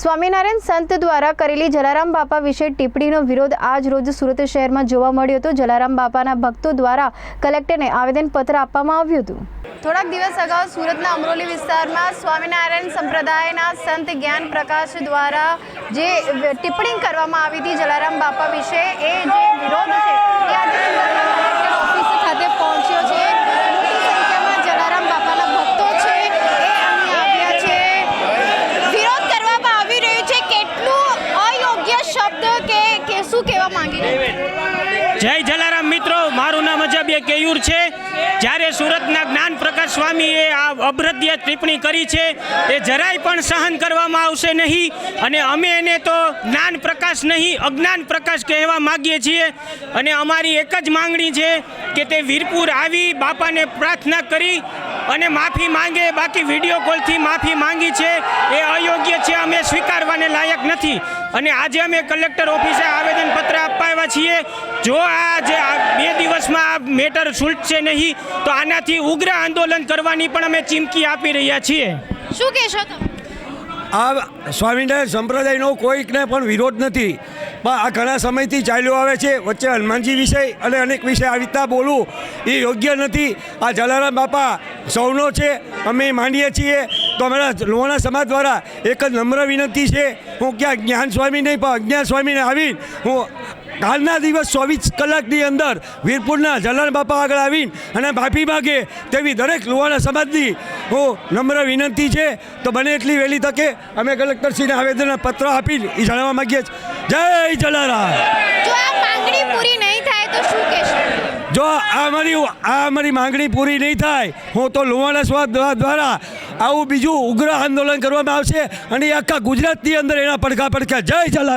સ્વામિનારાયણ સંત દ્વારા કરેલી જલારામ બાપા વિશે ટિપ્પણીનો વિરોધ આજ રોજ સુરત શહેરમાં જોવા મળ્યો હતો. જલારામ બાપાના ભક્તો દ્વારા કલેક્ટરને આવેદનપત્ર આપવામાં આવ્યું હતું. થોડાક દિવસ અગાઉ સુરતના અમરોલી વિસ્તારમાં સ્વામિનારાયણ સંપ્રદાયના સંત જ્ઞાન પ્રકાશ દ્વારા જે ટિપ્પણી કરવામાં આવી હતી જલારામ બાપા વિશે, એ જે વિરોધ છે એ આજે સુરત ઓફિસ ખાતે પહોંચ્યો છે મોટી સંખ્યામાં જલારામ બાપાના ભક્તો છે એ અહીં આવ્યા છે વિરોધ કરવામાં આવી રહ્યો છે કેટલું અયોગ્ય શબ્દ કે કે શું કહેવા માંગી રહ્યા જય જલારામ મિત્રો, મારું નામ અજાબીએ કેયુર છે. જ્યારે સુરતના જ્ઞાન પ્રકાશ સ્વામીએ આ અભ્રદ્ય ટિપ્પણી કરી છે, એ જરાય પણ સહન કરવામાં આવશે નહીં. અને અમે એને તો જ્ઞાન પ્રકાશ નહીં, અજ્ઞાન પ્રકાશ કહેવા માગીએ છીએ. અને અમારી એક જ માંગણી છે કે તે વીરપુર આવી બાપાને પ્રાર્થના કરી અને માફી માંગે. બાકી વીડિયો કોલથી માફી માંગી છે. એ અયોગ્ય છે, અમે સ્વીકારવાને લાયક નથી. અને આજે અમે કલેક્ટર ઓફિસે આવેદનપત્ર આપવા આવ્યા છીએ. જો આ જે બે દિવસમાં આ મેટર છે નહીં તો આનાથી ઉગ્ર આંદોલન કરવાની પણ અમે ચીમકી આપી રહ્યા છીએ. શું કહેશો તમે? આ સ્વામિનારાયણ સંપ્રદાયનો કોઈકને પણ વિરોધ નથી. પણ આ ઘણા સમયથી ચાલ્યો આવે છે વચ્ચે હનુમાનજી વિષય અને અનેક વિષય આવી રીતના બોલવું એ યોગ્ય નથી. આ જલારામ બાપા સૌનો છે અમે માનીએ છીએ. તો અમારા લોહાણા સમાજ દ્વારા એક જ નમ્ર વિનંતી છે, હું ક્યાં જ્ઞાન સ્વામી નહીં, પણ અજ્ઞાન સ્વામીને આવી હું કાલના દિવસ ચોવીસ કલાકની અંદર વીરપુરના જલારામ બાપા આગળ આવીને અને માફી માગે તેવી દરેક લોહાણા સમાજની હું નમ્ર વિનંતી છે. તો બને એટલી વહેલી તકે અમે કલેક્ટરશ્રીને આવેદન પત્ર આપી એ જણાવવા માગીએ છીએ. જય જલારામ જો આ માંગણી પૂરી નહીં થાય તો શું કહેશો જો આ મારી આ મારી માંગણી પૂરી નહીં થાય, હું તો લુવાણા સ્વાદ દ્વારા આવું બીજું ઉગ્ર આંદોલન કરવામાં આવશે અને આખા ગુજરાતની અંદર એના પડખા પડખા જય જલારામ.